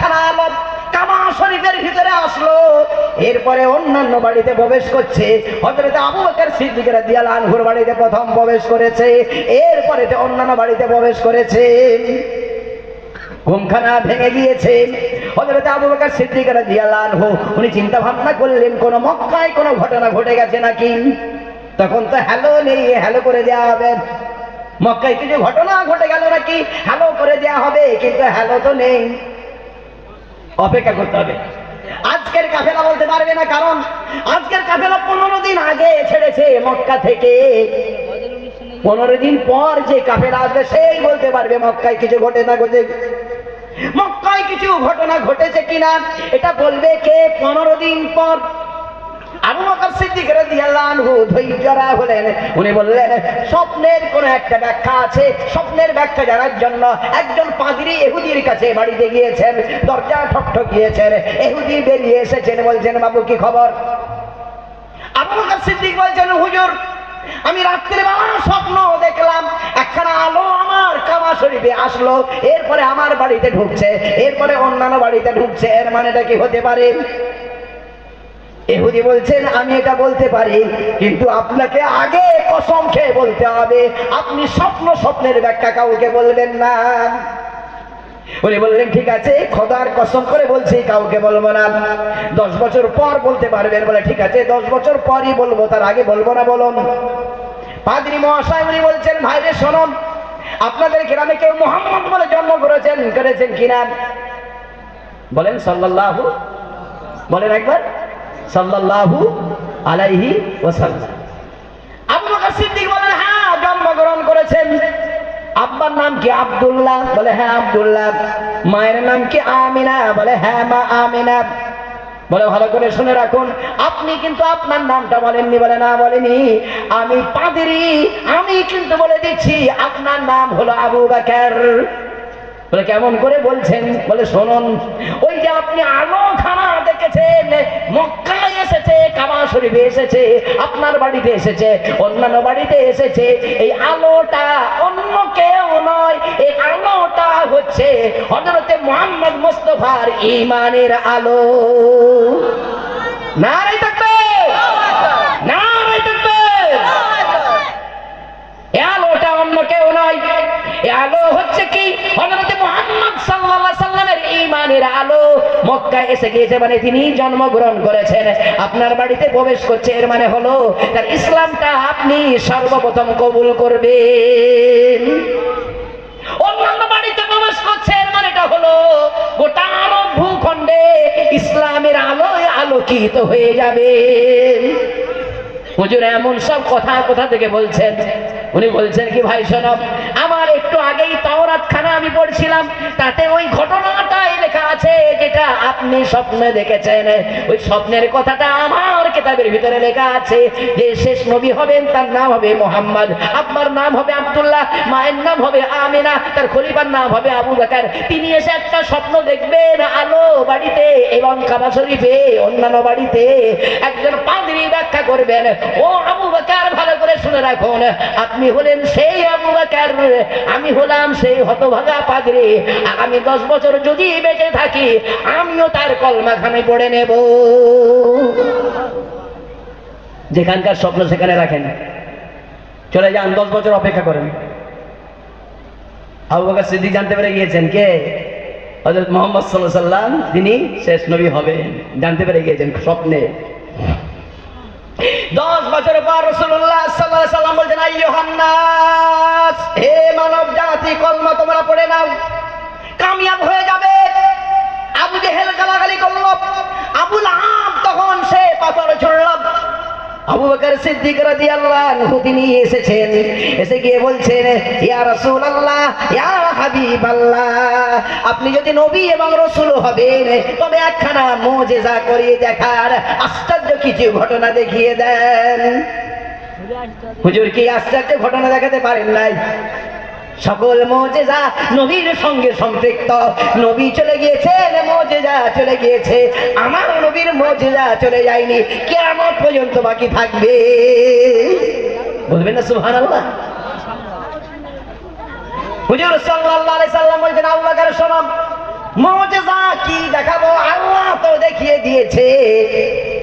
একখানা আলো কাবা শরীফের ভিতরে আসলো। এরপরে অন্যান্য বাড়িতে প্রবেশ করছে। হজরত আবু বকর সিদ্দিক রাদিয়াল্লাহু আনহুর বাড়িতে প্রথম প্রবেশ করেছে। এরপরে অন্যান্য বাড়িতে প্রবেশ করেছে। ঘুমখানা ভেঙে গিয়েছে। হযরত আবু বকর সিদ্দিক রাদিয়াল্লাহু আনহু, উনি চিন্তা ভাবনা করলেন, কোন মক্কায় কোনো ঘটনা ঘটে গেছে নাকি? তখন তো হ্যালো নেই, হ্যালো করে দেওয়া হবে। মক্কায় কিছু ঘটনা ঘটে গেল নাকি? হ্যালো করে দেওয়া হবে, কিন্তু হ্যালো তো নেই। অপেক্ষা করতে হবে। আজকের কাফেলা বলতে পারবে না কারণ আজকের কাফেলা পনেরো দিন আগে ছেড়েছে মক্কা থেকে। পনেরো দিন পর যে কাফেলা আসবে, সেই বলতে পারবে মক্কায় কিছু ঘটে না ঘটে। মক্কায় কিছু ঘটনা ঘটেছে কিনা, এটা বলবে কে? পনেরো দিন পর আবু বকর সিদ্দিক রাদিয়াল্লাহু আনহু ধৈর্যরা হলেন। উনি বললেন, স্বপ্নের কোন একটা ব্যাখ্যা আছে, স্বপ্নের ব্যাখ্যা জানার জন্য একজন পাদ্রী ইহুদির কাছে বাড়িতে গিয়েছেন, দরজা ঠকঠক গিয়েছেন ইহুদি বেরিয়ে এসেছেন, বলছেন, বাবু, কি খবর? আবু বকর সিদ্দিক বলছেন, হুজুর, আমি রাত্রে বেলা স্বপ্ন দেখলাম, একখানা আলো আমার কামা শরীফে আসলো, এরপরে আমার বাড়িতে ঢুকছে, এরপরে অন্যান্য বাড়িতে ঢুকছে, এর মানেটা কি হতে পারে? এহুদি বলছেন, আমি এটা বলতে পারি, কিন্তু আপনাকে আগে কসম খেয়ে বলতে হবে। আপনি স্বপ্ন স্বপ্নের ব্যাখ্যা কাউকে বলবেন না। উনি বললেন, ঠিক আছে, খোদার কসম করে বলছি, কাউকে বলব না। দশ বছর পর বলতে পারবেন। বলে, ঠিক আছে, দশ বছর পরই বলব, তার আগে বলব না, বলুন। পাদ্রী মহাশয় উনি বলছেন ভাইরে শোনুন, আপনাদের গ্রামে কেউ মোহাম্মদ বলে জন্ম করেছেন করেছেন কিনা? বলেন, সাল্লাল্লাহু বলেন একবার। সাল্লাল্লাহু আলাইহি ওয়াসাল্লাম। আবু বকর সিদ্দিক বলেন হ্যাঁ জন্মগ্রহণ করেছেন। আব্বার নাম কি আব্দুল্লাহ? বলে হ্যাঁ আব্দুল্লাহ। মায়ের নাম কি আমিনা? বলে হ্যাঁ মা আমিনা। বলে, ভালো করে শুনে রাখুন, আপনি কিন্তু আপনার নামটা বলেননি। বলে, না, বলেনি। আমি পাদিরি আমি কিন্তু বলে দিচ্ছি, আপনার নাম হলো আবু বাকর। বলে, কেমন করে বলছেন? বলে, শুনুন, ওই যে আপনি আলো খানা দেখেছেন, মক্কায় এসেছে, কাবা শরীফে এসেছে, আপনার বাড়িতে এসেছে, অন্যান্য বাড়িতে এসেছে, এই আলোটা অন্য কেউ নয় এই আলোটা হচ্ছে হজরতে মোহাম্মদ মোস্তফার ইমানের আলো। নারাই থাকবে নারাই থাকবে এ আলোটা অন্য কেউ নয় আলো হচ্ছে কি? মুহাম্মদ সাল্লাল্লাহু সাল্লামের ঈমানের আলো মক্কায় এসে গিয়েছে মানে তিনি জন্মগ্রহণ করেছেন। আপনার বাড়িতে প্রবেশ এর মানে হলো ইসলামটা আপনি সর্বপ্রথম কবুল করবেন। অন্যান্য বাড়িতে প্রবেশ করছে, এর মানেটা হলো গোটা আরব ভূখণ্ডে ইসলামের আলোয় আলোকিত হয়ে যাবে। হুজুর এমন সব কথা কোথা থেকে বলছেন? উনি বলছেন কি, ভাই শোনব আমার একটু খানা আমি পড়ছিলাম তাতে ওই ঘটনাটাই লেখা আছে, যেটা আপনি স্বপ্নে দেখেছেন। ওই স্বপ্নের কথাটা আমার কিতাবের ভিতরে লেখা আছে যে, শেষ নবী হবেন, তার নাম হবে মোহাম্মদ। আব্বার নাম হবে আব্দুল্লাহ, মায়ের নাম হবে আমিনা, তার খলিফার নাম হবে আবু বাকার। তিনি এসে একটা স্বপ্ন দেখবেন আলো বাড়িতে, এবং কাবা শরীফে, অন্যান্য বাড়িতে একজন পাদ্রী ব্যাখ্যা করবেন। ও আবু বাকার, ভালো করে শুনে রাখুন, আপনি হলেন সেই আবু বাকার, আমি হলাম সেই হতভাগা পাদ্রী আগামী দশ বছর যদি বেঁচে থাকি আমিও তার কলমাখানে পড়ে নেব। যেখানকার স্বপ্ন সেখানে রাখেন। চলে যান, দশ বছর অপেক্ষা করেন। আবু বকর সিদ্দিক জানতে পেরে গিয়েছেন কে? হযরত মোহাম্মদ আলাইহি সাল্লাম তিনি শেষ নবী হবেন। জানতে পেরে গিয়েছেন স্বপ্নে। দশ বছর পর রসুল্লাহ সাল্লাহ সাল্লাম বলছেন আইয়ুহান্নাস হে মানব জাতি কলমা তোমরা পড়ে নাও। কামিয়াব হয়ে যাবে। আবু জেহেল গালাগালি করল। আবুল আহাব তখন সে পাথর ছড়ল। আবু বকর সিদ্দিক রাদিয়াল্লাহু আনহু তিনি এসেছেন। এসে গিয়ে বলছেন ইয়া রাসূলুল্লাহ ইয়া হাবিবাল্লাহ আপনি যদি নবী এবং রাসূল হবেন তবে একখানা মুজিজা করিয়ে দেখার আশ্চর্য কিছু ঘটনা দেখিয়ে দেন। হুজুর কি আশ্চর্য ঘটনা দেখাতে পারেন নাই? সকল মজেজা নবীর সঙ্গে সম্পৃক্ত। নবী চলে গিয়েছেন, মজেজা চলে গিয়েছে। আমার নবীর মজেজা চলে যায়নি। কেমন পর্যন্ত বাকি থাকবে। বলবেন না সুহান আল্লাহ হুজুর সাল্লাহ সাল্লাম বলছেন আল্লাহ কারও শোনো মজেজা কি দেখাবো? আল্লাহ তো দেখিয়ে দিয়েছে।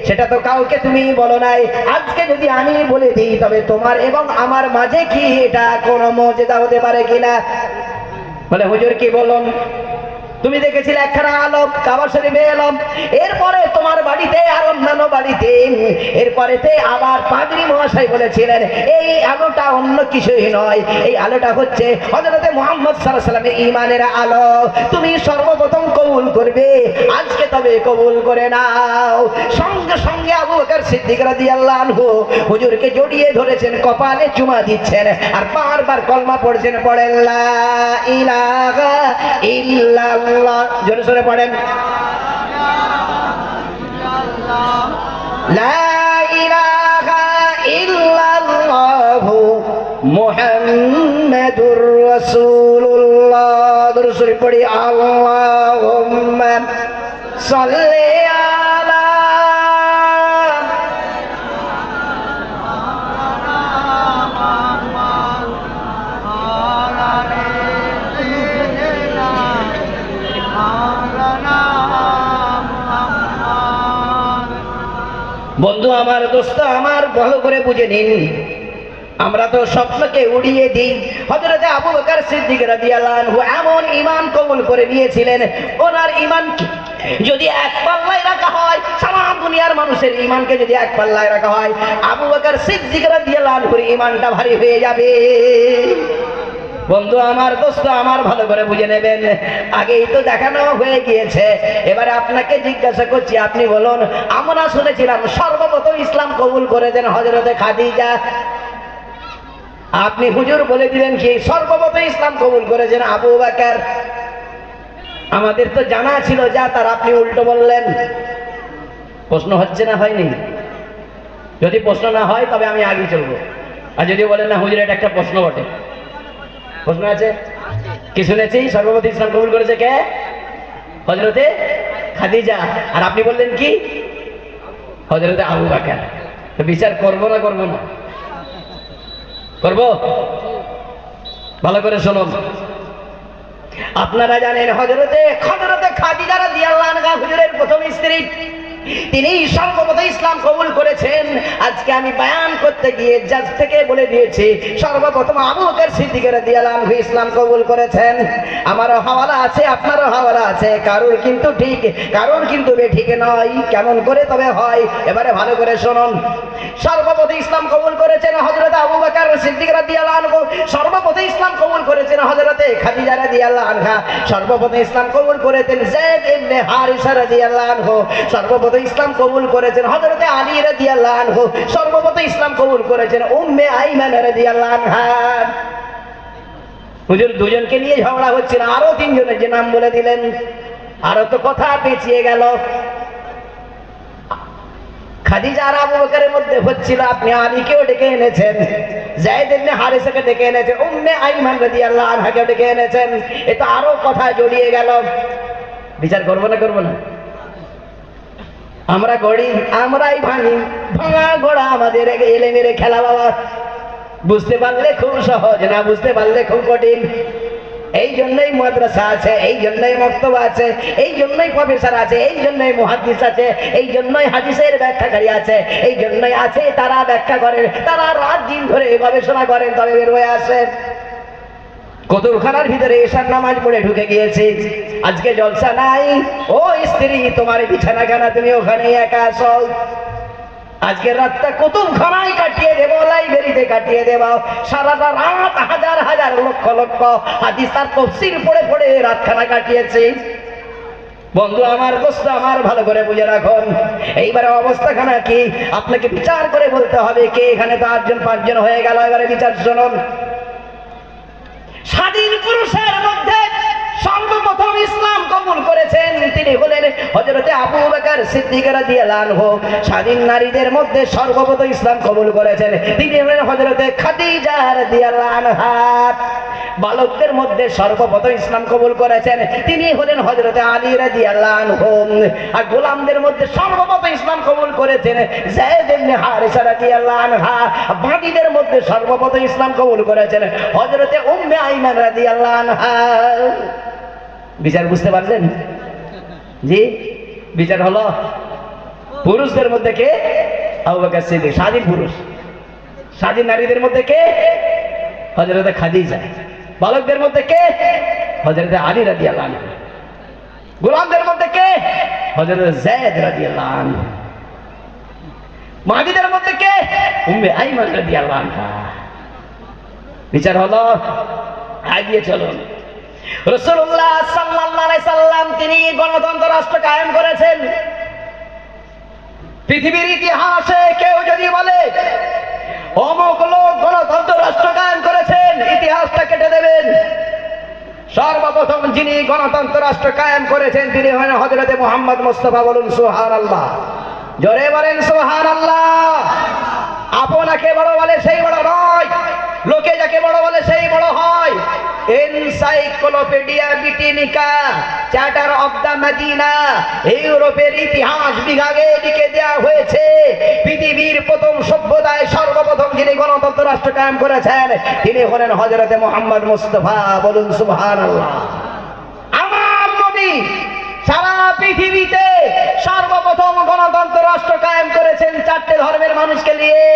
সেটা তো কাউকে তুমি বলো নাই। আজকে যদি আমি বলে দিই, তবে তোমার এবং আমার মাঝে কি এটা কোনো মজেদা হতে পারে কিনা? বলে, হুজুর কি বলুন? তুমি দেখেছিলে একখানা আলোক কাবা শরীফে এলাম এরপরে তোমার বাড়িতে আর অন্যান্য বাড়িতে, এরপরেতে আবার পাদ্রী মহাশয় বলেছিলেন, এই আলোটা অন্য কিছুই নয়, এই আলোটা হচ্ছে হজরতে মোহাম্মদ সাল্লাহ সাল্লামের ইমানের আলো। তুমি সর্বপ্রথম কবুল করবে, আজকে তবে কবুল করে নাও। সঙ্গে সঙ্গে আবু বকর সিদ্দিক রাদিয়াল্লাহু আনহু হুজুরকে জড়িয়ে ধরেছেন, কপালে চুমা দিচ্ছেন, আর বারবার কলমা পড়ছেন, পড়েন, লা ইলাহা ইল্লাল্লাহ। জোরে সোরে পড়েন। মুহাম্মাদুর সোরে পড়ি আল্লাহ সাল্লি আমার দোস্ত আমার ভালো করে বুঝে নিন। আমরা তো স্বপ্নকে উড়িয়ে দিই। হযরত আবু বকর সিদ্দিক রাদিয়াল্লাহু এমন ঈমান কবুল করে নিয়েছিলেন, ওনার ঈমান কি যদি এক পাল্লায় রাখা হয়, সারা দুনিয়ার মানুষের ঈমানকে যদি এক পাল্লায় রাখা হয়, আবু বকর সিদ্দিক রাদিয়াল্লাহু ঈমানটা ভারী হয়ে যাবে। বন্ধু, আমার দোস্ত, আমার ভালো করে বুঝে নেবেন। আগেই তো দেখানো হয়ে গিয়েছে। এবারে আপনাকে জিজ্ঞাসা করছি, আপনি বলুন, আমরা শুনেছিলাম সর্বপ্রথম ইসলাম কবুল করেছেন হজরতে খাদিজা। আপনি হুজুর বলে দিলেন কি, সর্বপ্রথম ইসলাম কবুল করেছেন আবু বাকার। আমাদের তো জানা ছিল যা, তার আপনি উল্টো বললেন। প্রশ্ন হচ্ছে না, হয়নি? যদি প্রশ্ন না হয়, তবে আমি আগে চলবো। আর যদি বলেন, না হুজুর, এটা একটা প্রশ্ন বটে। প্রশ্ন আছে? কি শুনেছি? সর্বপ্রথম ইসলাম কবুল করেছে কে? হজরতে খাদিজা। আর আপনি বললেন কি? হজরতে আবু বাকার। তো বিচার করব না করব না? করব? ভালো করে শোনো। আপনারা জানেন হজরতে হজরতে খাদিজা রাদিয়াল্লাহু আনহা হুজুরের প্রথম স্ত্রী। তিনি সর্বপ্রথম ইসলাম কবুল করেছেন। আজকে আমি বয়ান করতে গিয়ে জাজ থেকে বলে দিয়েছি, সর্বপ্রথম আবু বকর সিদ্দিক রাদিয়াল্লাহু আনহু ইসলাম কবুল করেছেন। আমারও হাওয়ালা আছে, আপনারও হাওয়ালা আছে, কারোর কিন্তু ঠিক, কারোর কিন্তু ঠিক নয়, কেমন করে তবে হয়, এবারে ভালো করে শুনুন। সর্বপ্রথম ইসলাম কবুল করেছেন হযরত আবু বকর সিদ্দিক আনহু, সর্বপ্রথম ইসলাম কবুল করেছেন হযরতে খাদিজা রাদিয়াল্লাহু সর্বপ্রথম ইসলাম কবুল করেছেন যায়েদ ইবনে হারিসা রাদিয়াল্লাহু সর্বপ্রথম ইসলাম কবুল করেছেন হযরতে আলী আনহু, সর্বপ্রথম ইসলাম কবুল করেছেন উম্মে আইমান আনহা। হুজুর দুজনকে নিয়ে ঝগড়া হচ্ছিল, আরও তিনজনের যে নাম বলে দিলেন। আরও তো কথা পেঁচিয়ে গেল। মধ্যে হচ্ছিল, আপনি আলীকেও ডেকে এনেছেন জায়েদ হারিসাকে ডেকে এনেছেন, উম্মে আইমান রাদিয়াল্লাহু আনহাকে ডেকে এনেছেন। এটা আরও কথা জড়িয়ে গেল। বিচার করব না করব না? আমরা গড়ি, আমরাই ভাঙি। ভাঙা গোড়া আমাদের এলে মেরে খেলা বাবা। বুঝতে পারলে খুব সহজ, না বুঝতে পারলে খুব কঠিন। এই জন্যই মাদ্রাসা আছে, এই জন্যই মক্তব আছে, এই জন্যই প্রফেসর আছে, এই জন্যই মহাদিস আছে, এই জন্যই হাদিসের ব্যাখ্যাকারী আছে, এই জন্যই আছে তারা ব্যাখ্যা করেন, তারা রাত দিন ধরে গবেষণা করেন, তবে বের হয়ে আসেন। কতুরখানার ভিতরে এসার নামাজ পড়ে ঢুকে গিয়েছি? আজকে জলসা নাই। ও স্ত্রী, তোমার বিছানা কেন তুমি ওখানে একা আছো? আজকের রাতটা কুতুবখানায় কাটিয়ে দেবো, লাইব্রেরিতে কাটিয়ে দেব? সারাটা রাত হাজার হাজার লক্ষ লক্ষ হাদিস আর তফসির পড়ে পড়ে রাতখানা কাটিয়েছি। বন্ধু, আমার দোস্ত, আমার ভালো করে বুঝে রাখুন। এইবারে অবস্থাখানা কি? আপনাকে বিচার করে বলতে হবে কে এখানে তো আটজন, পাঁচজন হয়ে গেল। এবারে বিচার শুনুন। স্বাধীন পুরুষের মধ্যে সর্বপ্রথম ইসলাম কবুল করেছেন। তিনি হলেন হজরতে আবু বকর সিদ্দিক রাদিয়াল্লাহু আনহু। স্বাধীন নারীদের মধ্যে সর্বপ্রথম ইসলাম কবুল করেছেন। তিনি হলেন হজরতে খাদিজা রাদিয়াল্লাহু আনহা। বালকদের মধ্যে সর্বপ্রথম ইসলাম কবুল করেছেন। তিনি হলেন হজরতে আলী রাদিয়াল্লাহু আনহু। আর গোলামদের মধ্যে সর্বপ্রথম ইসলাম কবুল করেছেন হারিসা রাদিয়াল্লাহু আনহা। বাদীদের মধ্যে সর্বপ্রথম ইসলাম কবুল করেছেন হজরতে উম্মে আইমান রাদিয়াল্লাহু আনহা। বিচার বুঝতে পারলেন জি? বিচার হলো পুরুষদের মধ্যে কে? আবু বকর সিদ্দিক, স্বাধীন পুরুষ। স্বাধীন নারীদের মধ্যে কে? হজরতে খাদিজা। বালকদের মধ্যে কে? হজরতে আলী রাদিয়াল্লাহু আনহু। গোলামদের মধ্যে কে? হজরত জেদ আনহু। মাহিদের মধ্যে কে? উম্মে আইমান রাদিয়াল্লাহু আনহা। বিচার হলো আগিয়ে চলুন। রসুল্লাহ সাল্লাল্লাহু সাল্লাম তিনি গণতন্ত্র রাষ্ট্র কায়েম করেছেন। পৃথিবীর ইতিহাসে কেউ যদি বলে, অমুক লোক গণতন্ত্র রাষ্ট্র কায়েম করেছেন, ইতিহাসটা কেটে দেবেন। সর্বপ্রথম যিনি গণতন্ত্র রাষ্ট্র কায়েম করেছেন, তিনি হলেন হজরতে মোহাম্মদ মোস্তফা বলুন সোহার আল্লাহ জোরে বলেন সোহার আল্লাহ আপনাকে বড় বলে সেই বড় নয়। লোকে যাকে বড় বলে সেই বড় হয়। Encyclopaedia Britannica charter of the Medina ইউরোপের ইতিহাস বিভাগে লিখে দেওয়া হয়েছে। পৃথিবীর প্রথম সভ্যতায় সর্বপ্রথম যিনি গণতন্ত্র রাষ্ট্র কায়েম করেছেন, তিনি হলেন হজরতে মোহাম্মদ মুস্তফা। বলুন সুবহান আল্লাহ আমার নবী সারা পৃথিবীতে সর্বপ্রথম গণতন্ত্র রাষ্ট্র কায়েম করেছেন চারটে ধর্মের মানুষকে নিয়ে।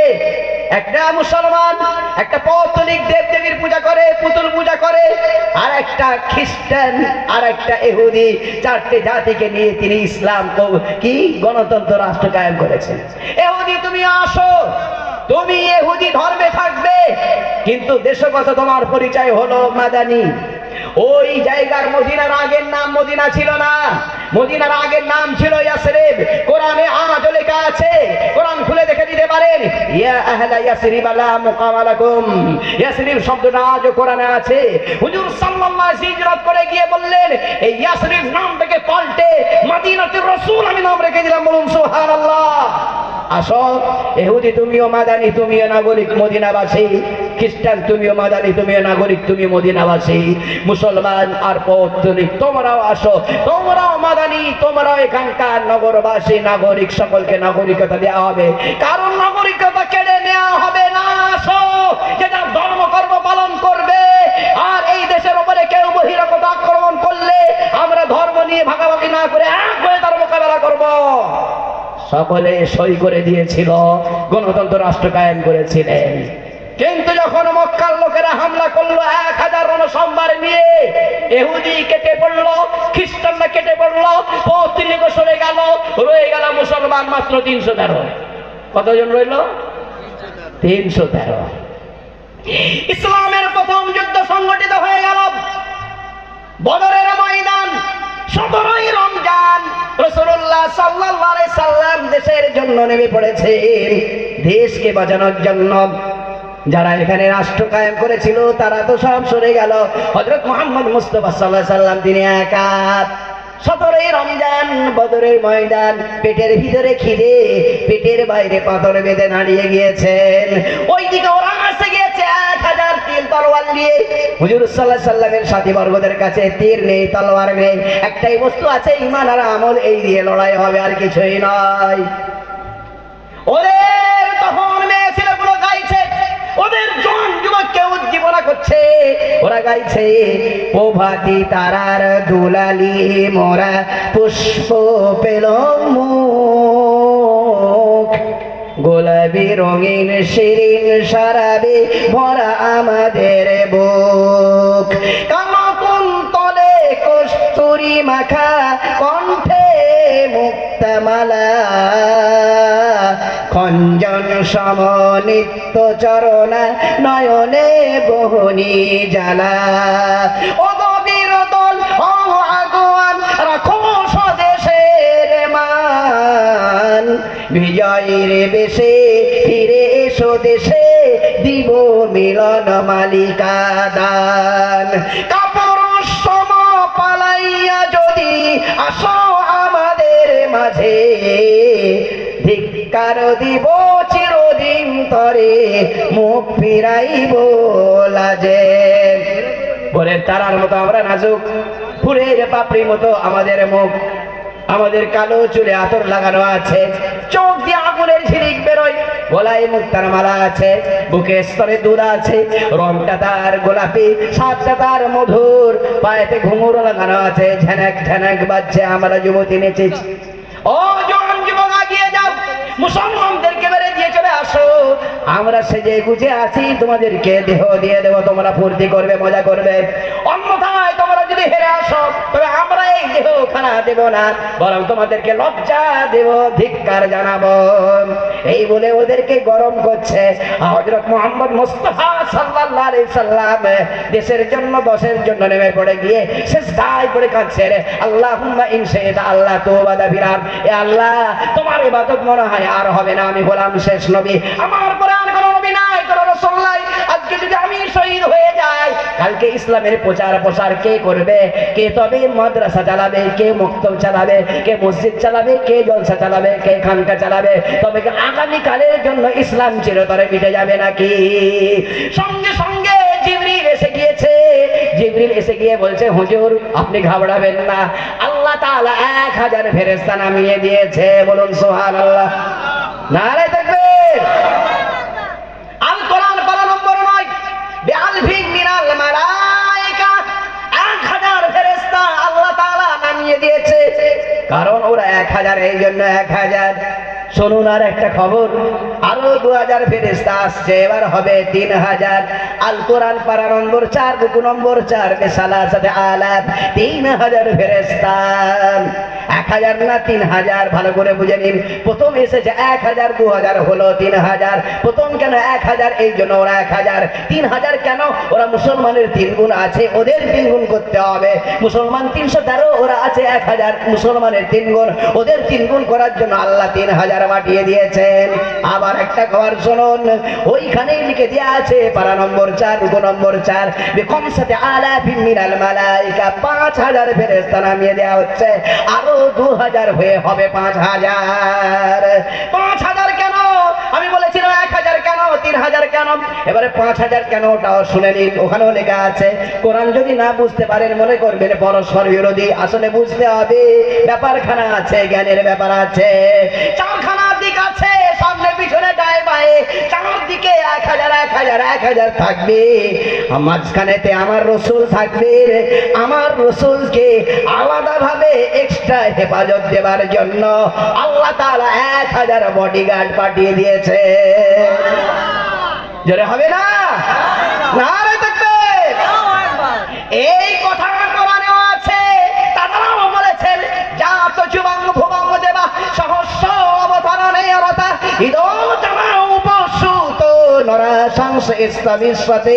একটা মুসলমান, একটা পৌত্তলিক দেব দেবীর পূজা করে, পুতুল পূজা করে, আর একটা খ্রিস্টান, আর একটা এহুদি চারটে জাতিকে নিয়ে তিনি ইসলাম কো- গণতন্ত্র রাষ্ট্র কায়েম করেছেন। এহুদি তুমি আসো। তুমি এহুদি ধর্মে থাকবে, কিন্তু দেশগত তোমার পরিচয় হলো মাদানী। ওই জায়গার মদিনার আগের নাম মদিনা ছিল না। মদিনার আগের নাম ছিল ইয়াসরিব। কোরআনে আজও লেখা আছে। কোরআন খুলে দেখে দিতে পারেন। ইয়া আহলা ইয়াসরিব লা মুকাম লাকুম ইয়াসরিব শব্দটা আজও কোরআনে আছে। হুজুর সাল্লাল্লাহু আলাইহি হিজরত করে গিয়ে বললেন, এই ইয়াসরিব নামটাকে পাল্টে মদিনাতুর রাসূল আমি নাম রেখে দিলাম। বলুন, সুবহানাল্লাহ। আসো, এহুদি তুমিও মাদানি, তুমিও নাগরিক, মদিনাবাসী। খ্রিস্টান তুমিও মাদানি, তুমিও নাগরিক তুমি মদিনাবাসী। মুসলমান আর পৌত্তলিক, তোমরাও আসো, তোমরাও মাদানি তোমরাও এখানকার নগরবাসী, নাগরিক, সকলকে নাগরিকতা দেওয়া হবে। কারণ নাগরিকতা কেড়ে নেওয়া হবে না, আসো। যেটা ধর্মকর্ম পালন করবে, আর এই দেশের উপরে কেউ বহিরাগত আক্রমণ করলে আমরা ধর্ম নিয়ে ভাগাভাগি না করে এক হয়ে তার মোকাবেলা করব। সকলে সই করে দিয়েছিল, গণতন্ত্র রাষ্ট্র কায়েম করেছিলেন। কিন্তু যখন মক্কার লোকেরা হামলা করল, এক হাজার রণসম্বার নিয়ে এহুদি কেটে পড়ল, খ্রিস্টানরা কেটে পড়ল পৌত্রিক সরে গেল, রয়ে গেল মুসলমান মাত্র তিনশো তেরো। কতজন রইল? তিনশো তেরো। ইসলামের প্রথম যুদ্ধ সংগঠিত হয়ে গেল। বদরের ময়দান, সতেরোই রমজান রসুল্লাহ সাল্লাহ সাল্লাম দেশের জন্য নেমে পড়েছে দেশকে বাঁচানোর জন্য যারা এখানে রাষ্ট্র কায়েম করেছিল, তারা তো সব সরে গেল। হযরত মুহাম্মদ মুস্তাফা আলাইহি সাল্লাম তিনি একা সতেরোই রমজান, বদরের ময়দান, পেটের ভিতরে খিদে, পেটের বাইরে পাথর বেঁধে দাঁড়িয়ে গিয়েছেন। ওইদিকে ওরা আসে গিয়েছে এক হাজার তিল তলোয়ার নিয়ে। হুজুর সাল্লাহ সাল্লামের সাথী বর্গদের কাছে তীর নেই, তলোয়ার নেই। একটাই বস্তু আছে ইমান আর আমল, এই দিয়ে লড়াই হবে আর কিছুই নয়। ওদের তখন মেয়ে ছেলেগুলো গাইছে ওদের জন যুবককে উজ্জীবনা করছে। ওরা গাইছে, প্রভাতি তারার দুলালি, মোরা পুষ্প পেল মুখ। গোলাপি রঙিন শিরিন সারাবে ভরা আমাদের বুক। কামকুন তলে কস্তুরি মাখা কণ্ঠে মুক্তমালা। খঞ্জন সম নিত্য চরণা নয়নে বহনি জ্বালা। গভীর দল আগুয়ান, রাখো স্বদেশের মান। বিজয়ের বেশে ফিরে এসো দেশে, দিব মিলন মালিকা দান কাপড় সম পালাইয়া যদি আসো আমাদের মাঝে ধিক্কার দিব চিরদিন তরে মুখ ফিরাইব লাজে। বলে তারার মতো আমরা নাজুক। ফুলের পাপড়ির মতো আমাদের মুখ, আমাদের কালো চুলে আতর লাগানো আছে। চোখ দিয়ে আগুনের ঝিলিক বেরোয়, গলায় মুক্তার মালা আছে। বুকে স্তরে দুধ আছে, রংটা তার গোলাপি সাতটা তার মধুর। পায়েতে ঘুঙুর লাগানো আছে ঝেনাক ঝেনাক বাজছে আমরা যুবতী নেচেছি। ও মুসলমানদেরকে বেড়ে দিয়ে চলে আসো। আমরা সেজে গুজে আছি, তোমাদেরকে দেহ দিয়ে দেবো, তোমরা ফুর্তি করবে, মজা করবে। অন্যথায় যদি হেরে আসো, তবে আমরা এই দেহ খানা দেব না, বরং তোমাদেরকে লজ্জা দেব, ধিক্কার জানাব। এই বলে ওদেরকে গরম করছে। হজরত মোহাম্মদ মুস্তফা সাল্লাল্লাহু আলাইহি সাল্লাম দেশের জন্য দশের জন্য নেমে পড়ে গিয়ে শেষ দায় পড়ে কাঁদছে রে। আল্লাহুম্মা ইনশাইতা আল্লাহ তোবা দা বিরান এ আল্লাহ, তোমার ইবাদত মনে হয় আর হবে না, আমি বললাম শেষ নবী। আমার কোরআন কোন নবী নাই, কোন রাসূল নাই। আজকে যদি আমি শহীদ হয়ে যাই, কালকে ইসলামের প্রচার প্রসার কে করবে? কে তবে মাদ্রাসা চালাবে? কে মুক্তব চালাবে? কে মসজিদ চালাবে? কে জলসা চালাবে? কে খানকা চালাবে? তবে কি আগামী কালের জন্য ইসলাম চিরতরে মিটে যাবে নাকি? সঙ্গে সঙ্গে জিবরিল এসে গিয়েছে। জিবরিল এসে গিয়ে বলছে, হুজুর, আপনি ঘাবড়াবেন না। আল্লাহ তাআলা এক হাজার ফেরেশতা নামিয়ে দিয়েছে। বলুন, সুবহানাল্লাহ। নারে দেখবেন নামিয়ে দিয়েছে। কারণ ওরা এক হাজার এই জন্য এক হাজার। শুনুন আর একটা খবর। আরও দু হাজার ফেরেস্তা আসছে, এবার হবে তিন হাজার আল কোরআন পারা নম্বর চার, বুকু নম্বর চার বেসালার সাথে আলাপ তিন হাজার ফেরেস্তা এক হাজার না তিন হাজার ভালো করে বুঝে নিন। প্রথম এসেছে এক হাজার দু হাজার হলো তিন হাজার প্রথম কেন এক হাজার এই জন্য ওরা এক হাজার তিন হাজার কেন? ওরা মুসলমানের তিন গুণ আছে, ওদের তিন গুণ করতে হবে। মুসলমান তিনশো তেরো, ওরা আছে এক হাজার মুসলমানের তিন গুণ, ওদের তিন গুণ করার জন্য আল্লাহ তিন হাজার পাঠিয়ে দিয়েছেন। আবার একটা ঘর শুনুন। ওইখানেই লিখে দেওয়া আছে পারা নম্বর চার, উপ নম্বর চার। বেকম সাথে আলা মিনাল মালাইকা, পাঁচ হাজার ফেরেস্তা নামিয়ে দেওয়া হচ্ছে। আরও দু হাজার হয়ে হবে পাঁচ হাজার। পাঁচ হাজার কেন? আমি কেন তিন হাজার কেন? এবারে পাঁচ হাজার কেন ওটাও শুনে নিন। ওখানেও লেখা আছে, কোরআন যদি না বুঝতে পারেন মনে করবেন পরস্পর বিরোধী। আসলে বুঝতে হবে, ব্যাপারখানা আছে, জ্ঞানের ব্যাপার আছে। চারখানা আছে, সামনে, পিছনে ডায় বায়ে। চারদিকে এক হাজার এক হাজার এক হাজার থাকবে। মাঝখানেতে আমার রসুল থাকবে আমার রসুলকে আলাদাভাবে এক্সট্রা হেফাজত দেবার জন্য আল্লাহ তারা এক হাজার বডিগার্ড পাঠিয়ে দিয়েছে। জোরে হবে না? ইসলামের সাথে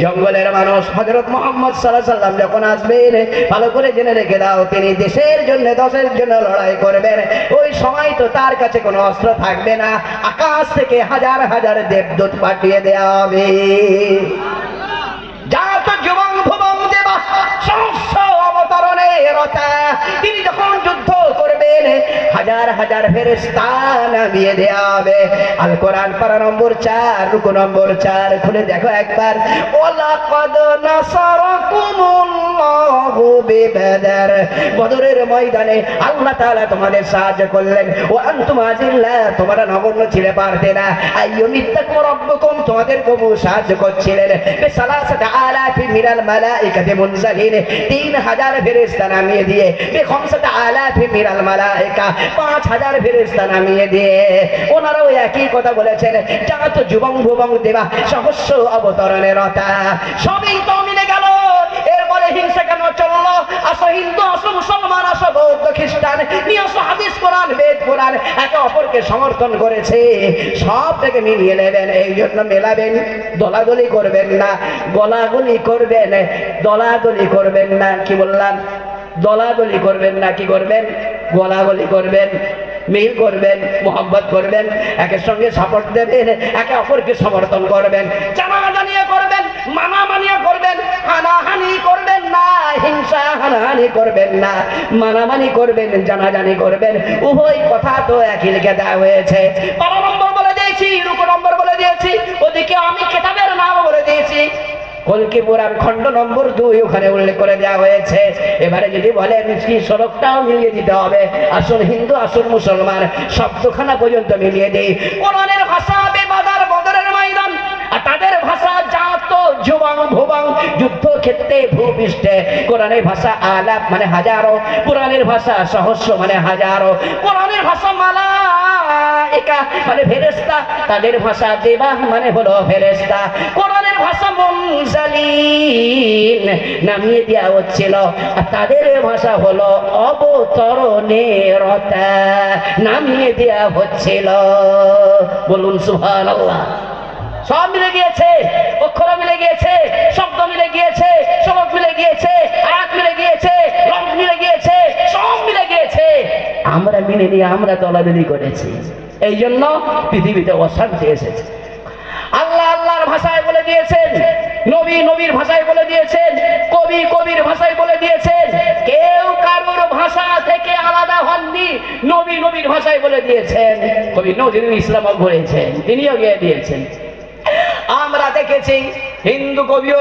জঙ্গলের মানুষ হযরত মুহাম্মদ আলাইহি সাল্লাম যখন আসবেন, ভালো করে জেনে রেখে দাও, তিনি দেশের জন্য, দশের জন্য লড়াই করবেন। ওই সময় তো তার কাছে কোনো অস্ত্র থাকবে না। আকাশ থেকে হাজার হাজার দেবদূত পাঠিয়ে দেওয়া হবে। তো তিনি যখন যুদ্ধ করবেন হাজার হাজার ফেরেশতা নামিয়ে দেওয়া হবে। আল কোরআন পারা নম্বর চার, রুকু নম্বর চার, খুলে দেখো একবার। ওলাকাদ নাসারাকুমুল্লাহু বিবাদার। বদরের ময়দানে আল্লাহ তাআলা তোমাদের সাহায্য করলেন। ও আনতুম আজিল্লা, তোমরা নগণ্য ছিলে পারতে না। আইয়ুমিত্তাকুম রাব্বুকুম, তোমাদের প্রভু সাহায্য করছিলেন। বিসালাসাতি আলাফি মিনাল মালাইকাতি তিন হাজার ফেরেশতা নামিয়ে দিয়ে, বিখমসাতি আলাফি মিনাল সমর্থন করেছে, সবটাকে মিলিয়ে নেবেন, এই জন্য মেলাবেন, দলাদলি করবেন না, গলাগলি করবেন, দলাদলি করবেন না, কি বললাম? দলাদলি করবেন না, কি করবেন? গলাগলি করবেন, মিল করবেন মোহাম্মত করবেন, একের সঙ্গে সাপোর্ট দেবেন, একে অপরকে সমর্থন করবেন জানা জানিয়ে করবেন মানা মানিয়ে করবেন, হানাহানি করবেন না, হিংসা হানাহানি করবেন না, মানামানি করবেন, জানাজানি করবেন, উভয় কথা তো একই লিখে দেওয়া হয়েছে। বারো নম্বর বলে দিয়েছি, রুকু নম্বর বলে দিয়েছি, ওদিকে আমি কলকি পুরাণ খণ্ড নম্বর দুই ওখানে উল্লেখ করে দেওয়া হয়েছে। এবারে যদি বলেন, কি সড়কটাও মিলিয়ে দিতে হবে? আসল হিন্দু, আসল মুসলমান শব্দখানা পর্যন্ত মিলিয়ে দেই। কোরআনের ভাষা বেবাদার বদরের ময়দান, আর তাদের ভাষা জাত জুবাং ভুবাং যুদ্ধ ক্ষেত্রে ভূপৃষ্ঠে। কোরআনের ভাষা আলাপ মানে হাজারো, কোরআনের ভাষা সহস্র মানে হাজারো। কোরআনের ভাষা মালা একা মানে ফেরেস্তা তাদের ভাষা দেবা মানে হলো ফেরেস্তা কোরআনের ভাষা মনজালিন নামিয়ে দেওয়া হচ্ছিল। আর তাদের ভাষা হলো অবতরণের নামিয়ে দেওয়া হচ্ছিল। বলুন সুহান আল্লাহ সব মিলে গিয়েছে, অক্ষর মিলে গিয়েছে, শব্দ মিলে গিয়েছে সবক মিলে গিয়েছে আয়াত মিলে গিয়েছে, রং মিলে গিয়েছে, সব মিলে গিয়েছে। আমরা মিলে নিয়ে আমরা দলাদলি করেছি। এই জন্য পৃথিবীতে অশান্তি এসেছে। দিয়েছেন। নবী নবীর ভাষায় বলে দিয়েছেন, কবি কবির ভাষায় বলে দিয়েছেন, কেউ কারোর ভাষা থেকে আলাদা হননি, নবী নবীর ভাষায় বলে দিয়েছেন। কবি নজরুল ইসলাম বলেছেন তিনিও গিয়ে দিয়েছেন। আমরা দেখেছি হিন্দু কবিও